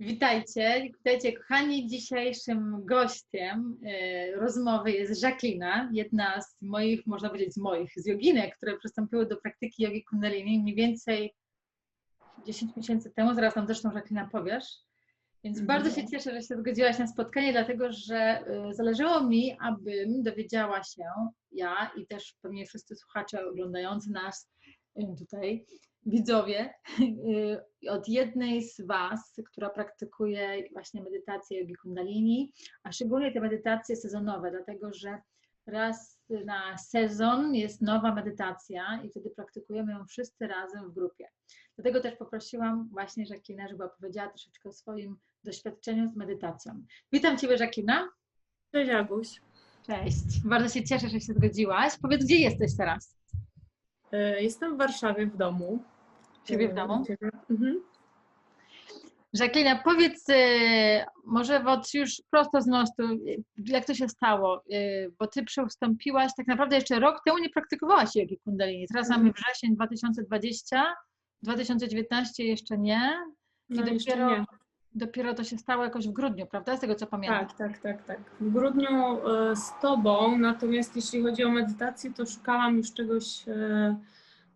Witajcie, witajcie kochani. Dzisiejszym gościem y, rozmowy jest Jacqueline, jedna z moich, można powiedzieć z moich, z joginek, które przystąpiły do praktyki jogi kundalini mniej więcej 10 miesięcy temu. Zaraz nam zresztą Jacqueline powiesz. Więc mhm. bardzo się cieszę, że się zgodziłaś na spotkanie, dlatego że y, zależało mi, abym dowiedziała się, ja i też pewnie wszyscy słuchacze oglądający nas tutaj, widzowie, y, od jednej z Was, która praktykuje właśnie medytację jogi kundalini, a szczególnie te medytacje sezonowe, dlatego że raz na sezon jest nowa medytacja i wtedy praktykujemy ją wszyscy razem w grupie. Dlatego też poprosiłam właśnie Żakina, żeby opowiedziała troszeczkę o swoim doświadczeniu z medytacją. Witam Ciebie, Żakina. Cześć, Aguś. Cześć. Bardzo się cieszę, że się zgodziłaś. Powiedz, gdzie jesteś teraz? E, jestem w Warszawie w domu. Ciebie w domu? Mhm. Jacqueline, powiedz e, może od już prosto z mostu, jak to się stało, e, bo ty przystąpiłaś tak naprawdę jeszcze rok temu nie praktykowałaś jogi kundalini. Teraz mamy mhm. wrzesień 2020, 2019 jeszcze nie. I no, dopiero, nie. Dopiero to się stało jakoś w grudniu, prawda? Z tego co pamiętam. Tak, tak, tak, tak. W grudniu z tobą, natomiast jeśli chodzi o medytację, to szukałam już czegoś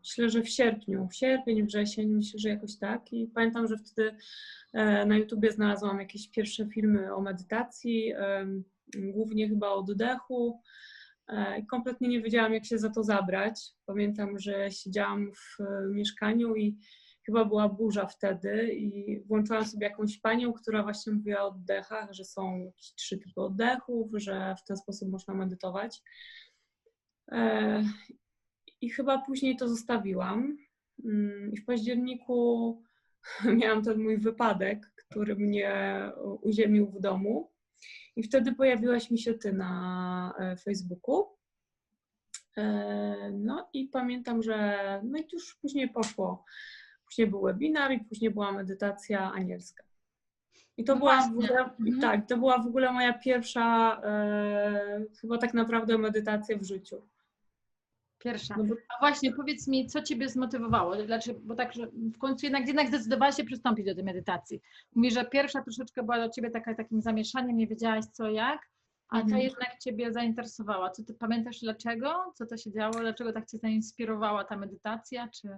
myślę, że w sierpniu, w sierpień, wrzesień, myślę, że jakoś tak. I pamiętam, że wtedy e, na YouTubie znalazłam jakieś pierwsze filmy o medytacji, głównie chyba o oddechu. E, I kompletnie nie wiedziałam, jak się za to zabrać. Pamiętam, że siedziałam w mieszkaniu i chyba była burza wtedy i włączyłam sobie jakąś panią, która właśnie mówiła o oddechach, że są trzy typy oddechów, że w ten sposób można medytować. E, i chyba później to zostawiłam. Mm, I w październiku miałam ten mój wypadek, który mnie uziemił w domu. I wtedy pojawiłaś mi się ty na e, Facebooku. E, no i pamiętam, że no i już później poszło. Później był webinar i później była medytacja anielska. I to no była w ogóle, mhm. tak, to była w ogóle moja pierwsza e, chyba tak naprawdę medytacja w życiu. Pierwsza. No A właśnie, powiedz mi, co Ciebie zmotywowało? Dlaczego, bo tak, że w końcu jednak, jednak zdecydowałaś się przystąpić do tej medytacji. Mówisz, że pierwsza troszeczkę była dla Ciebie taka, takim zamieszaniem, nie wiedziałaś co, jak, a mhm. ta jednak Ciebie zainteresowała. Co Ty pamiętasz dlaczego? Co to się działo? Dlaczego tak Cię zainspirowała ta medytacja? Czy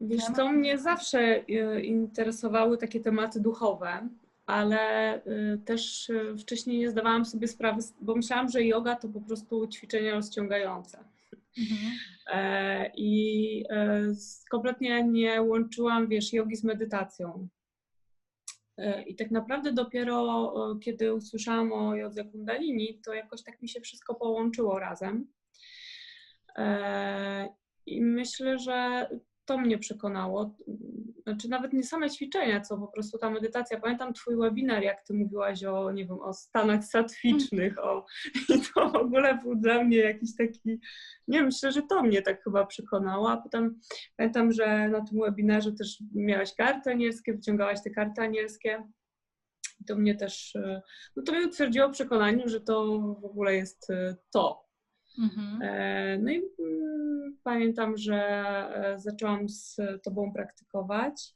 Wiesz co, mnie zawsze y, interesowały takie tematy duchowe, ale y, też y, wcześniej nie zdawałam sobie sprawy, bo myślałam, że yoga to po prostu ćwiczenia rozciągające. Mhm. E, I e, kompletnie nie łączyłam, wiesz, jogi z medytacją. E, I tak naprawdę dopiero kiedy usłyszałam o jodze kundalini, to jakoś tak mi się wszystko połączyło razem. I myślę, że to mnie przekonało. Znaczy nawet nie same ćwiczenia, co po prostu ta medytacja. Pamiętam twój webinar, jak ty mówiłaś o, nie wiem, o stanach satwicznych, o, i to w ogóle był dla mnie jakiś taki, nie wiem, myślę, że to mnie tak chyba przekonało, a potem pamiętam, że na tym webinarze też miałaś karty anielskie, wyciągałaś te karty anielskie. To mnie też, no to mnie utwierdziło w przekonaniu, że to w ogóle jest to. Mhm. E, no i mm, pamiętam, że e, zaczęłam z Tobą praktykować.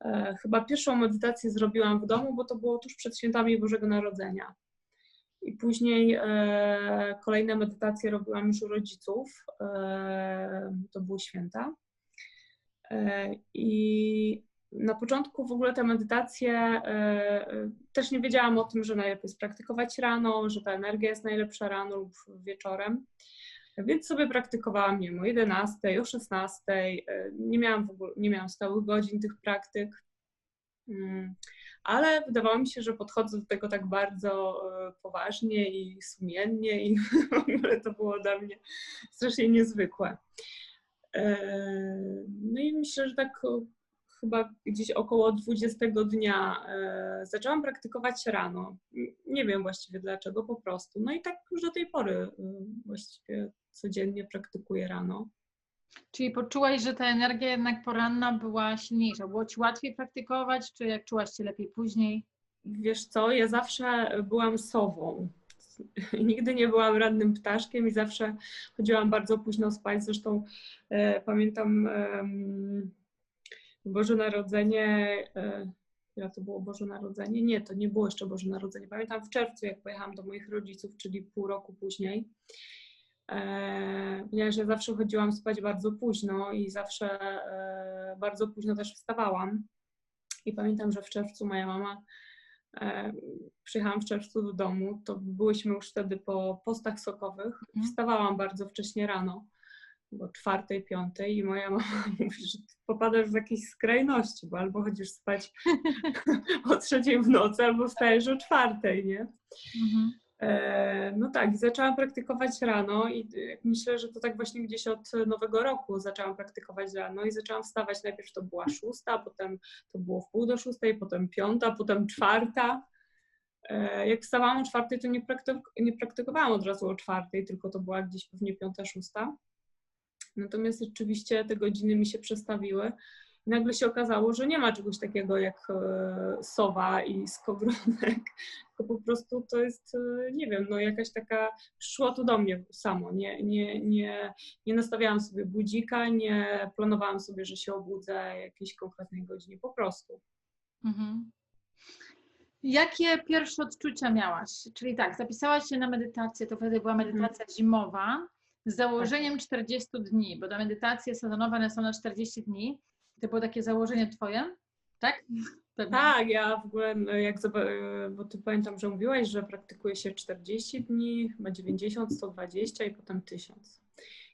E, chyba pierwszą medytację zrobiłam w domu, bo to było tuż przed świętami Bożego Narodzenia. I później kolejne medytacje robiłam już u rodziców. to były święta. I na początku w ogóle te medytacje też nie wiedziałam o tym, że najlepiej jest praktykować rano, że ta energia jest najlepsza rano lub wieczorem. Więc sobie praktykowałam, nie wiem, o 11, o 16. E, nie miałam w ogóle, nie miałam stałych godzin tych praktyk. Mm, ale wydawało mi się, że podchodzę do tego tak bardzo e, poważnie i sumiennie i w ogóle to było dla mnie strasznie niezwykłe. E, no i myślę, że tak chyba gdzieś około 20 dnia e, zaczęłam praktykować rano. Nie wiem właściwie dlaczego, po prostu. No i tak już do tej pory e, właściwie codziennie praktykuję rano. Czyli poczułaś, że ta energia jednak poranna była silniejsza? Było Ci łatwiej praktykować, czy jak czułaś się lepiej później? Wiesz co, ja zawsze byłam sową. Nigdy nie byłam rannym ptaszkiem i zawsze chodziłam bardzo późno spać. Zresztą e, pamiętam Boże Narodzenie, e, Ile to było Boże Narodzenie? Nie, to nie było jeszcze Boże Narodzenie. Pamiętam w czerwcu, jak pojechałam do moich rodziców, czyli pół roku później. E, ponieważ ja zawsze chodziłam spać bardzo późno i zawsze e, bardzo późno też wstawałam. I pamiętam, że w czerwcu moja mama e, przyjechałam w czerwcu do domu, to byłyśmy już wtedy po postach sokowych. Mhm. Wstawałam bardzo wcześnie rano, bo czwartej, piątej i moja mama mówi, że popadasz w jakieś skrajności, bo albo chodzisz spać o trzeciej w nocy, albo wstajesz o czwartej, nie? Mhm. E, No tak, i zaczęłam praktykować rano i myślę, że to tak właśnie gdzieś od nowego roku zaczęłam praktykować rano i zaczęłam wstawać. Najpierw to była szósta, potem to było w pół do szóstej, potem piąta, potem czwarta. E, Jak wstawałam o czwartej, to nie, praktyk nie praktykowałam od razu o czwartej, tylko to była gdzieś pewnie piąta, szósta. Natomiast rzeczywiście te godziny mi się przestawiły. I nagle się okazało, że nie ma czegoś takiego jak e, sowa i skogronek, tylko po prostu to jest, e, nie wiem, no jakaś taka, przyszło to do mnie samo. Nie, nie, nie, nie nastawiałam sobie budzika, nie planowałam sobie, że się obudzę jakiejś konkretnej godzinie, po prostu. Mhm. Jakie pierwsze odczucia miałaś? Czyli tak, zapisałaś się na medytację, to wtedy była medytacja zimowa z założeniem 40 dni, bo te medytacje sezonowe one są na 40 dni. To było takie założenie twoje, tak? Pewnie. Tak, ja w ogóle, no, jak zoba- bo ty pamiętam, że mówiłaś, że praktykuje się 40 dni, chyba 90, 120 i potem 1000.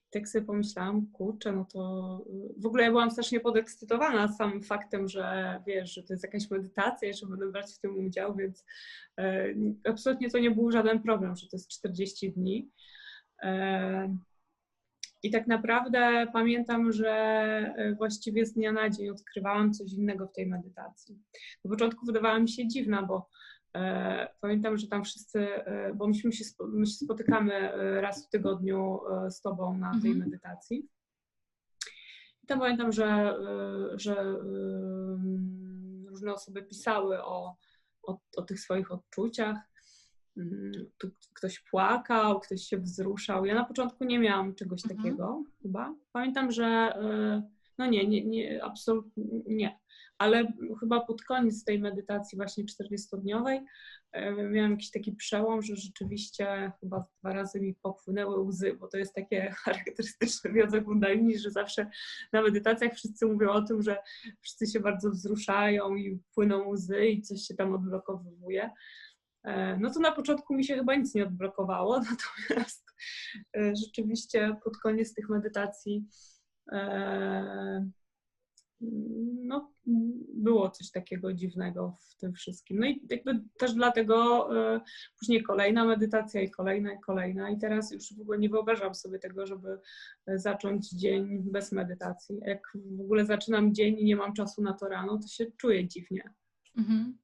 I tak sobie pomyślałam, kurczę, no to y, w ogóle ja byłam strasznie podekscytowana samym faktem, że wiesz, że to jest jakaś medytacja że będę brać w tym udział, więc e, absolutnie to nie był żaden problem, że to jest 40 dni. I tak naprawdę pamiętam, że e, właściwie z dnia na dzień odkrywałam coś innego w tej medytacji. Na początku wydawała mi się dziwna, bo e, pamiętam, że tam wszyscy, e, bo myśmy się, my się spotykamy raz w tygodniu z Tobą na tej Mhm. medytacji. I tam pamiętam, że, że różne osoby pisały o, o, o tych swoich odczuciach. Mm, Tu ktoś płakał, ktoś się wzruszał. Ja na początku nie miałam czegoś Mhm. takiego chyba. Pamiętam, że y, no nie, nie, nie, absolutnie nie. Ale chyba pod koniec tej medytacji właśnie 40-dniowej y, miałam jakiś taki przełom, że rzeczywiście chyba dwa razy mi popłynęły łzy, bo to jest takie charakterystyczne w jodze kundalini, że zawsze na medytacjach wszyscy mówią o tym, że wszyscy się bardzo wzruszają i płyną łzy i coś się tam odblokowuje. E, No to na początku mi się chyba nic nie odblokowało, natomiast e, rzeczywiście pod koniec tych medytacji e, no, było coś takiego dziwnego w tym wszystkim. No i jakby też dlatego później kolejna medytacja i kolejna i kolejna i teraz już w ogóle nie wyobrażam sobie tego, żeby zacząć dzień bez medytacji. Jak w ogóle zaczynam dzień i nie mam czasu na to rano, to się czuję dziwnie. Mhm.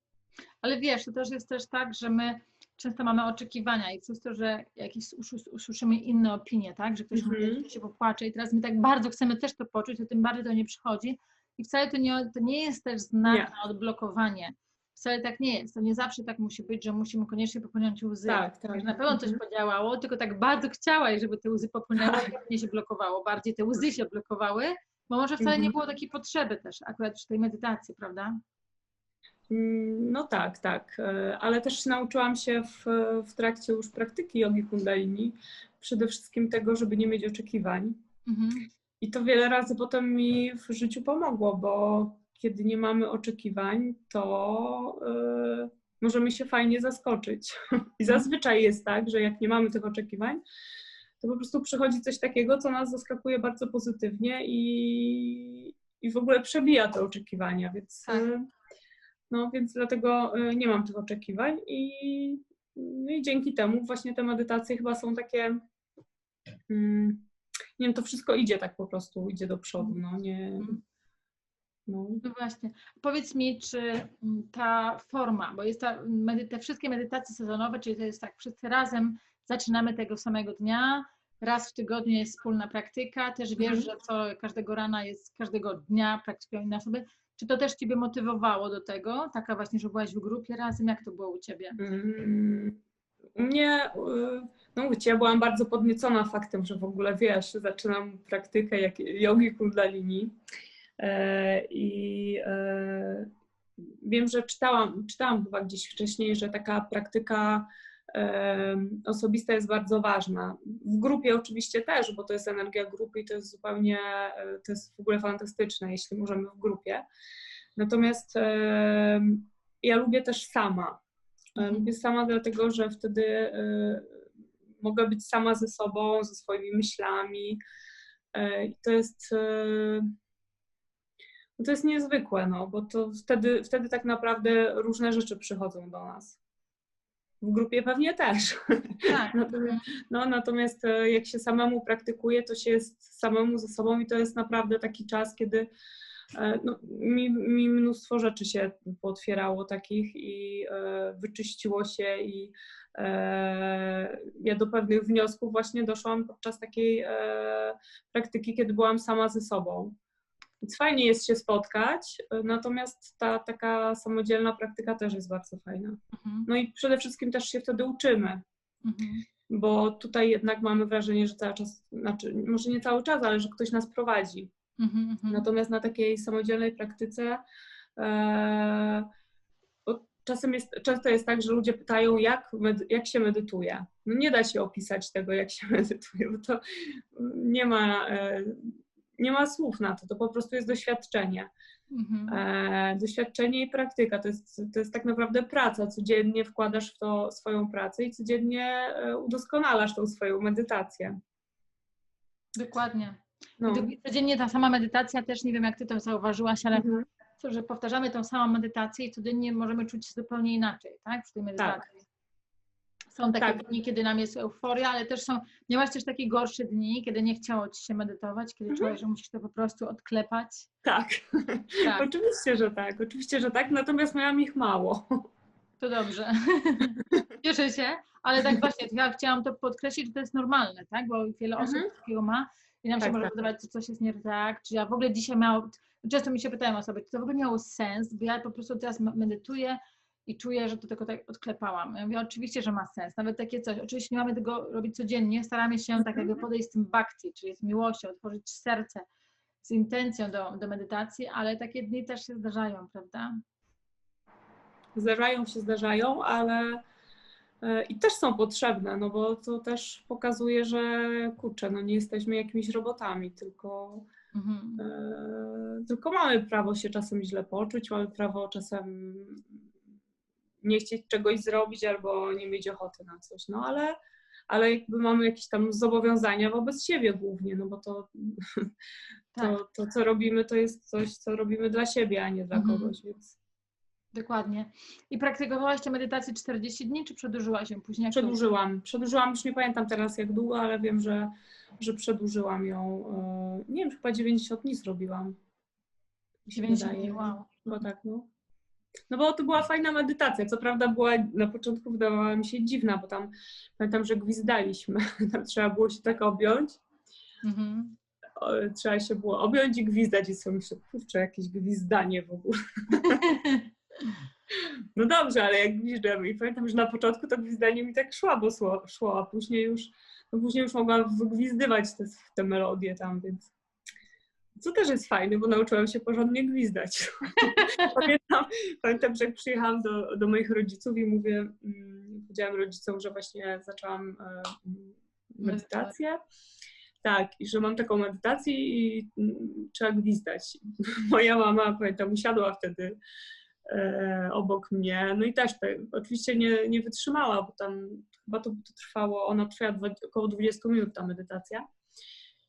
Ale wiesz, to też jest też tak, że my często mamy oczekiwania i przez to, że jakieś usłyszymy inne opinie, tak, że ktoś Mhm. mówi, że się popłacze i teraz my tak bardzo chcemy też to poczuć, to tym bardziej to nie przychodzi i wcale to nie, to nie jest też znak na odblokowanie. Wcale tak nie jest. To nie zawsze tak musi być, że musimy koniecznie popłynąć łzy. Tak, tak. Że na pewno coś Mhm. podziałało, tylko tak bardzo chciałaś, żeby te łzy popłynęły, Tak. tak. nie się blokowało. Bardziej te łzy się blokowały, bo może wcale nie Mhm. było takiej potrzeby też akurat przy tej medytacji, prawda? Mm, No tak, tak, e, ale też nauczyłam się w, w trakcie już praktyki jogi kundalini przede wszystkim tego, żeby nie mieć oczekiwań. Mhm. I to wiele razy potem mi w życiu pomogło, bo kiedy nie mamy oczekiwań, to e, możemy się fajnie zaskoczyć. I zazwyczaj jest tak, że jak nie mamy tych oczekiwań, to po prostu przychodzi coś takiego, co nas zaskakuje bardzo pozytywnie i, i w ogóle przebija te oczekiwania, więc, Tak. No, więc dlatego e, nie mam tych oczekiwań i, no i dzięki temu właśnie te medytacje chyba są takie, mm, nie wiem, to wszystko idzie tak po prostu, idzie do przodu, no nie, no. No właśnie. Powiedz mi, czy mm, ta forma, bo jest ta, te wszystkie medytacje sezonowe, czyli to jest tak, wszyscy razem zaczynamy tego samego dnia, raz w tygodniu jest wspólna praktyka, też wiesz, Mhm. że co każdego rana jest, każdego dnia praktykują inne osoby. Czy to też Ciebie motywowało do tego? Taka właśnie, że byłaś w grupie razem, jak to było u Ciebie? Mm, U mnie, no mówię ja byłam bardzo podniecona faktem, że w ogóle wiesz, zaczynam praktykę jak jogi kundalini E, i, e, wiem, że czytałam, czytałam chyba gdzieś wcześniej, że taka praktyka osobista jest bardzo ważna. W grupie oczywiście też, bo to jest energia grupy i to jest zupełnie, e, to jest w ogóle fantastyczne, jeśli możemy w grupie. Natomiast ja lubię też sama. E, mhm. Lubię sama dlatego, że wtedy e, mogę być sama ze sobą, ze swoimi myślami. I to jest to jest niezwykłe, no, bo to wtedy, wtedy tak naprawdę różne rzeczy przychodzą do nas. W grupie pewnie też. Tak. natomiast, no, natomiast e, jak się samemu praktykuje, to się jest samemu ze sobą i to jest naprawdę taki czas, kiedy e, no, mi, mi mnóstwo rzeczy się pootwierało takich i e, wyczyściło się i e, ja do pewnych wniosków właśnie doszłam podczas takiej e, praktyki, kiedy byłam sama ze sobą. Więc fajnie jest się spotkać, natomiast ta taka samodzielna praktyka też jest bardzo fajna. Mhm. No i przede wszystkim też się wtedy uczymy. Mhm. Bo tutaj jednak mamy wrażenie, że cały czas, znaczy może nie cały czas, ale że ktoś nas prowadzi. Mhm. Natomiast na takiej samodzielnej praktyce e, czasem jest, często jest tak, że ludzie pytają, jak, jak się medytuje. No nie da się opisać tego, jak się medytuje, bo to nie ma e, nie ma słów na to, to po prostu jest doświadczenie. Mhm. E, doświadczenie i praktyka to jest, to jest tak naprawdę praca. Codziennie wkładasz w to swoją pracę i codziennie e, udoskonalasz tą swoją medytację. Dokładnie. No. Codziennie ta sama medytacja też, nie wiem jak ty to zauważyłaś, ale mhm. że powtarzamy tą samą medytację i codziennie możemy czuć się zupełnie inaczej, tak? W tej medytacji. Tak. Są takie tak. dni, kiedy nam jest euforia, ale też są, miałaś też takie gorsze dni, kiedy nie chciało ci się medytować, kiedy mhm. czułaś, że musisz to po prostu odklepać? Tak. tak. oczywiście, że tak, oczywiście, że tak, natomiast miałam ich mało. To dobrze. Cieszę się, ale tak właśnie, ja chciałam to podkreślić, że to jest normalne, tak? Bo wiele osób mhm. takiego ma i nam tak, się może tak. wydawać, że coś jest nie tak, czy ja w ogóle dzisiaj miałam, często mi się pytają osoby, czy to w ogóle miało sens, bo ja po prostu teraz medytuję, i czuję, że to tylko tak odklepałam. Ja mówię, oczywiście, że ma sens, nawet takie coś. Oczywiście nie mamy tego robić codziennie, staramy się tak jakby podejść z tym bhakti, czyli z miłością, otworzyć serce z intencją do, do medytacji, ale takie dni też się zdarzają, prawda? Zdarzają się, zdarzają, ale e, i też są potrzebne, no bo to też pokazuje, że kurczę, no nie jesteśmy jakimiś robotami, tylko, mhm. e, tylko mamy prawo się czasem źle poczuć, mamy prawo czasem nie chcieć czegoś zrobić albo nie mieć ochoty na coś, no ale, ale jakby mamy jakieś tam zobowiązania wobec siebie głównie, no bo to, tak. to, to co robimy, to jest coś, co robimy dla siebie, a nie dla mhm. kogoś, więc... Dokładnie. I praktykowałaś tę medytację 40 dni, czy przedłużyłaś ją później? Przedłużyłam. Przedłużyłam, już nie pamiętam teraz jak długo, ale wiem, że, że przedłużyłam ją. E, nie wiem, chyba 90 dni zrobiłam. 90 dni, wow. Chyba tak, no. No bo to była fajna medytacja. Co prawda była na początku wydawała mi się dziwna, bo tam pamiętam, że gwizdaliśmy. Tam trzeba było się tak objąć. Mhm. Trzeba się było objąć i gwizdać i sobie myślę, kurczę, jakieś gwizdanie w ogóle. No dobrze, ale jak gwizdamy i pamiętam, że na początku to gwizdanie mi tak szło, bo szło, szło a później już, no później już mogłam wygwizdywać te, te melodie tam, więc co też jest fajne, bo nauczyłam się porządnie gwizdać. pamiętam, pamiętam, że jak przyjechałam do, do moich rodziców i mówię, mm, powiedziałam rodzicom, że właśnie zaczęłam e, medytację. Tak, i że mam taką medytację i mm, trzeba gwizdać. Moja mama, pamiętam, usiadła wtedy e, obok mnie, no i też te, oczywiście nie, nie wytrzymała, bo tam chyba to, to trwało, ona trwała około 20 minut ta medytacja.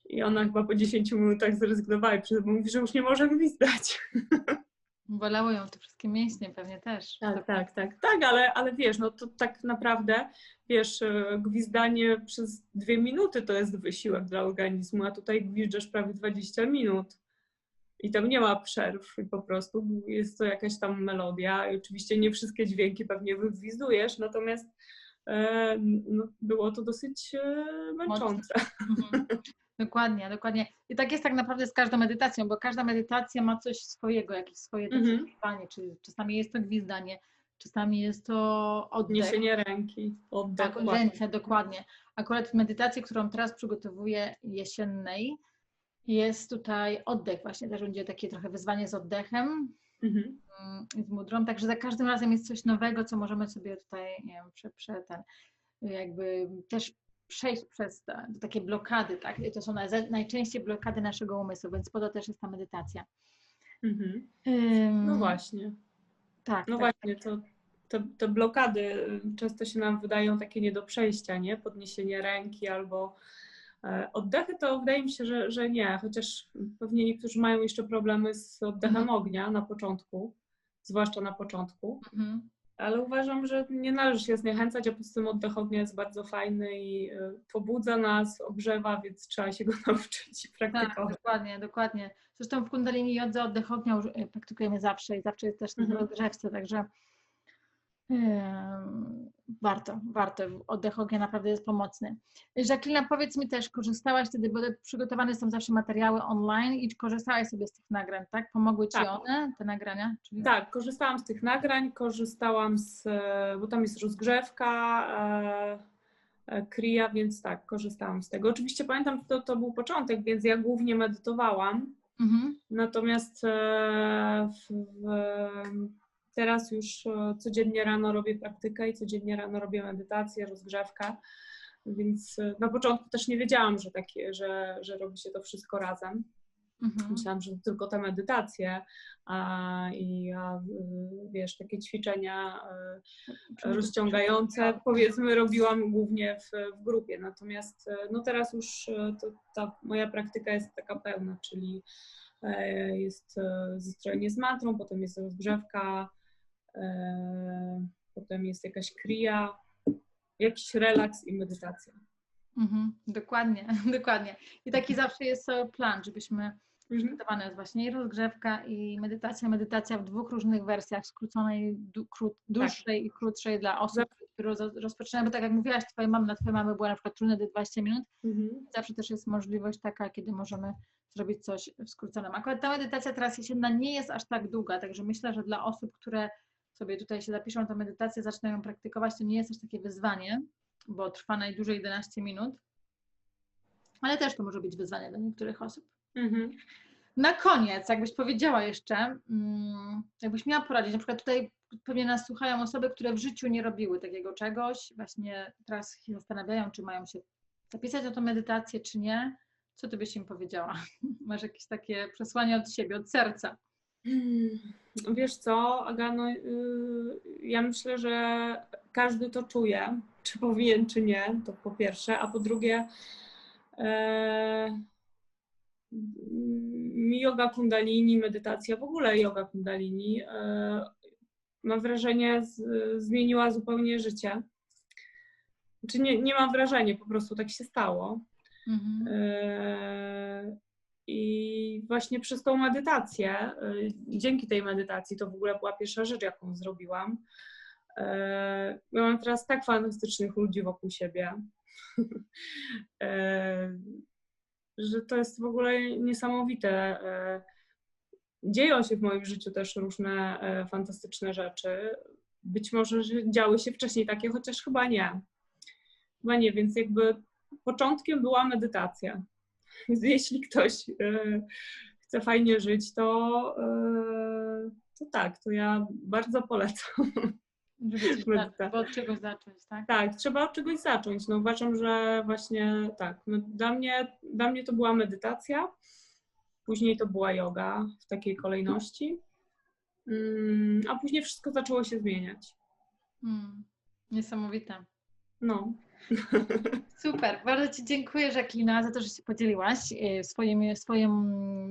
I ona chyba po 10 minutach zrezygnowała i mówi, że już nie może gwizdać. Bolało ją te wszystkie mięśnie pewnie też. Tak, tak, tak, tak, ale, ale wiesz, no to tak naprawdę, wiesz, e, gwizdanie przez dwie minuty to jest wysiłek dla organizmu, a tutaj gwizdzasz prawie 20 minut. I tam nie ma przerw i po prostu jest to jakaś tam melodia i oczywiście nie wszystkie dźwięki pewnie wygwizdujesz, natomiast no, było to dosyć e, męczące. Mhm. Dokładnie, dokładnie. I tak jest tak naprawdę z każdą medytacją, bo każda medytacja ma coś swojego, jakieś swoje mhm. Mm czy czasami jest to gwizdanie, czasami jest to oddech. Niesienie ręki, oddech. Tak, ręce, dokładnie. Akurat w medytacji, którą teraz przygotowuję jesiennej, jest tutaj oddech właśnie, też będzie takie trochę wyzwanie z oddechem. Mhm. Mm, z mudrą, także za każdym razem jest coś nowego, co możemy sobie tutaj, nie wiem, prze, prze ten, jakby też przejść przez te, takie blokady, tak? I to są najczęściej blokady naszego umysłu, więc po to też jest ta medytacja. Mhm. Um, no właśnie. Tak. No tak. właśnie, to, to, te blokady y, często się nam wydają takie nie do przejścia, nie? Podniesienie ręki albo Oddechy to wydaje mi się, że, że nie, chociaż pewnie niektórzy mają jeszcze problemy z oddechem mhm. ognia na początku, zwłaszcza na początku. Mhm ale uważam, że nie należy się zniechęcać, a poza tym oddech ognia jest bardzo fajny i y, pobudza nas, ogrzewa, więc trzeba się go nauczyć i praktykować. Tak, dokładnie, dokładnie. Zresztą w kundalini jodze oddech ognia y, praktykujemy zawsze i zawsze jest też na mhm. rozgrzewce, także warto, warto. Oddech ognia naprawdę jest pomocny. Jacqueline, powiedz mi też, korzystałaś wtedy, bo przygotowane są zawsze materiały online i korzystałaś sobie z tych nagrań, tak? Pomogły Ci tak. one, te nagrania? Czyli... Tak, korzystałam z tych nagrań, korzystałam z, bo tam jest rozgrzewka, e, e, Kria, więc tak, korzystałam z tego. Oczywiście pamiętam, to, to był początek, więc ja głównie medytowałam. Mhm. Natomiast e, w, w Teraz już e, codziennie rano robię praktykę i codziennie rano robię medytację, rozgrzewkę. Więc e, na początku też nie wiedziałam, że, takie, że, że robi się to wszystko razem. Mhm. Myślałam, że tylko te medytacje a, i a, wiesz, takie ćwiczenia e, rozciągające, powiedzmy, robiłam głównie w, w grupie. Natomiast no teraz już to, ta moja praktyka jest taka pełna, czyli jest zestrojenie z mantrą, potem jest rozgrzewka, E, potem jest jakaś kria, jakiś relaks i medytacja. Mhm, dokładnie, dokładnie. I taki zawsze jest plan, żebyśmy przygotowane jest właśnie i rozgrzewka i medytacja. Medytacja w dwóch różnych wersjach, skróconej, dłuższej tak. i krótszej dla osób, które rozpoczynają, bo tak jak mówiłaś, twoja mama, dla twojej mamy była na przykład trudne do 20 minut. Mhm. Zawsze też jest możliwość taka, kiedy możemy zrobić coś w skróconym. Akurat ta medytacja teraz jesienna nie jest aż tak długa, także myślę, że dla osób, które sobie tutaj się zapiszą tę medytację, zaczynają ją praktykować, to nie jest aż takie wyzwanie, bo trwa najdłużej 11 minut, ale też to może być wyzwanie dla niektórych osób. Mhm. Na koniec, jakbyś powiedziała jeszcze, mm, jakbyś miała poradzić, na przykład tutaj pewnie nas słuchają osoby, które w życiu nie robiły takiego czegoś, właśnie teraz się zastanawiają, czy mają się zapisać na tę medytację, czy nie. Co ty byś im powiedziała? Masz jakieś takie przesłanie od siebie, od serca? Hmm, wiesz co, Agano, y, ja myślę, że każdy to czuje, czy powinien, czy nie, to po pierwsze, a po drugie e, yoga kundalini, medytacja, w ogóle yoga kundalini, e, mam wrażenie, z, zmieniła zupełnie życie. Czy nie, nie mam wrażenia, po prostu tak się stało. Mhm. E, i właśnie przez tą medytację, y, dzięki tej medytacji, to w ogóle była pierwsza rzecz, jaką zrobiłam. Y, ja mam teraz tak fantastycznych ludzi wokół siebie, że to jest w ogóle niesamowite. Dzieją się w moim życiu też różne fantastyczne rzeczy. Być może że działy się wcześniej takie, chociaż chyba nie. Chyba nie, więc jakby początkiem była medytacja. Więc jeśli ktoś e, chce fajnie żyć, to, e, to tak, to ja bardzo polecam. Trzeba od czegoś zacząć, tak? Tak, trzeba od czegoś zacząć. No uważam, że właśnie tak. No, dla, mnie, dla mnie to była medytacja, później to była yoga w takiej kolejności, mm, a później wszystko zaczęło się zmieniać. Hmm. Niesamowite. No. Super, bardzo Ci dziękuję Jacqueline za to, że się podzieliłaś e, swoim, swoim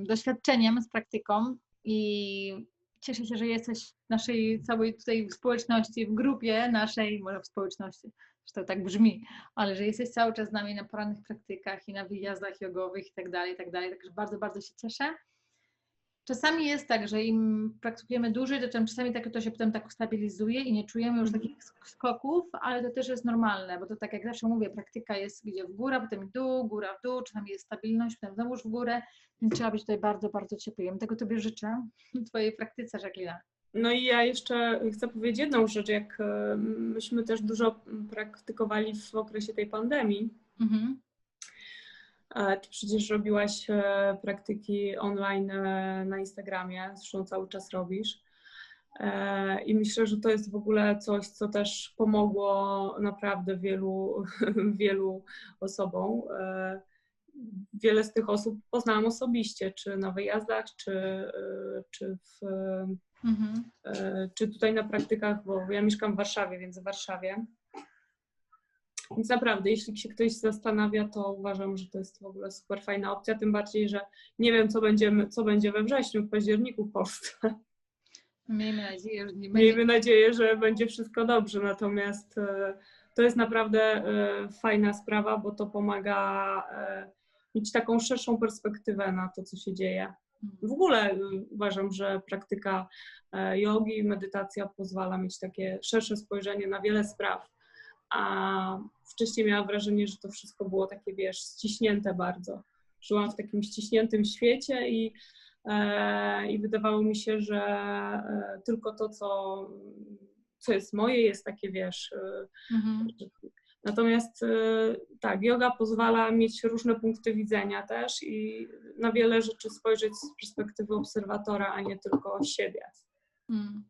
doświadczeniem z praktyką i cieszę się, że jesteś w naszej całej tutaj społeczności, w grupie naszej, może w społeczności, że to tak brzmi, ale że jesteś cały czas z nami na porannych praktykach i na wyjazdach jogowych i tak dalej, i tak dalej, także bardzo, bardzo się cieszę. Czasami jest tak, że im praktykujemy dłużej, to czasami tak to się potem tak stabilizuje i nie czujemy już mhm. takich skoków, ale to też jest normalne, bo to tak jak zawsze mówię, praktyka jest gdzie w górę, potem w dół, góra w dół, czasami jest stabilność, potem znowuż w górę, więc trzeba być tutaj bardzo, bardzo cierpliwym. Tego Tobie życzę w Twojej praktyce, Jacqueline. No i ja jeszcze chcę powiedzieć jedną rzecz, jak myśmy też dużo praktykowali w okresie tej pandemii, mhm Ty przecież robiłaś e, praktyki online e, na Instagramie, zresztą cały czas robisz. E, I myślę, że to jest w ogóle coś, co też pomogło naprawdę wielu, wielu osobom. Wiele z tych osób poznałam osobiście, czy na wyjazdach, czy, czy, w, Mhm. czy tutaj na praktykach, bo ja mieszkam w Warszawie, więc w Warszawie. Więc naprawdę, jeśli się ktoś zastanawia, to uważam, że to jest w ogóle super fajna opcja, tym bardziej, że nie wiem, co, będziemy, co będzie we wrześniu, w październiku w Polsce. Miejmy nadzieję, że nie będzie. Miejmy nadzieję, że będzie wszystko dobrze, natomiast e, to jest naprawdę e, fajna sprawa, bo to pomaga e, mieć taką szerszą perspektywę na to, co się dzieje. W ogóle uważam, że praktyka jogi, medytacja pozwala mieć takie szersze spojrzenie na wiele spraw. A wcześniej miałam wrażenie, że to wszystko było takie, wiesz, ściśnięte bardzo. Żyłam w takim ściśniętym świecie i, e, i wydawało mi się, że e, tylko to, co, co jest moje, jest takie, wiesz. E, Mhm. natomiast e, tak, yoga pozwala mieć różne punkty widzenia też i na wiele rzeczy spojrzeć z perspektywy obserwatora, a nie tylko siebie. Mm.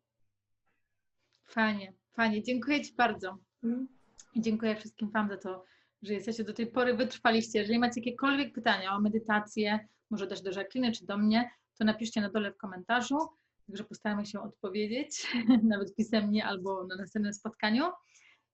Fajnie, fajnie. Dziękuję Ci bardzo. Mm. Dziękuję wszystkim Wam za to, że jesteście do tej pory, wytrwaliście. Jeżeli macie jakiekolwiek pytania o medytację, może też do Jacqueline czy do mnie, to napiszcie na dole w komentarzu, także postaramy się odpowiedzieć, nawet pisemnie albo na następnym spotkaniu.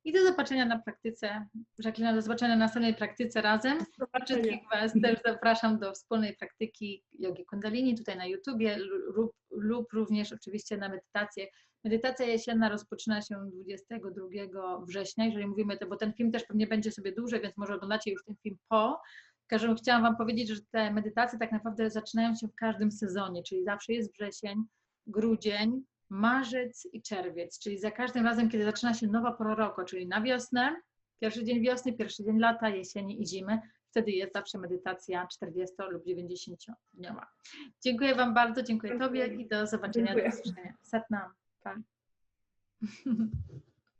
I do zobaczenia na praktyce. Jacqueline, do zobaczenia na następnej praktyce razem. Wszystkich Was też zapraszam do wspólnej praktyki jogi kundalini tutaj na YouTubie lub, lub również oczywiście na medytację. Medytacja jesienna rozpoczyna się 22 września, jeżeli mówimy to, bo ten film też pewnie będzie sobie dłużej, więc może oglądacie już ten film po. W każdym razie chciałam Wam powiedzieć, że te medytacje tak naprawdę zaczynają się w każdym sezonie, czyli zawsze jest wrzesień, grudzień, marzec i czerwiec, czyli za każdym razem, kiedy zaczyna się nowa pora roku, czyli na wiosnę, pierwszy dzień wiosny, pierwszy dzień lata, jesieni i zimy, wtedy jest zawsze medytacja 40 lub 90 dniowa. Dziękuję Wam bardzo, dziękuję Tobie i do zobaczenia, do Dziękuję. usłyszenia. Satnam. 嗯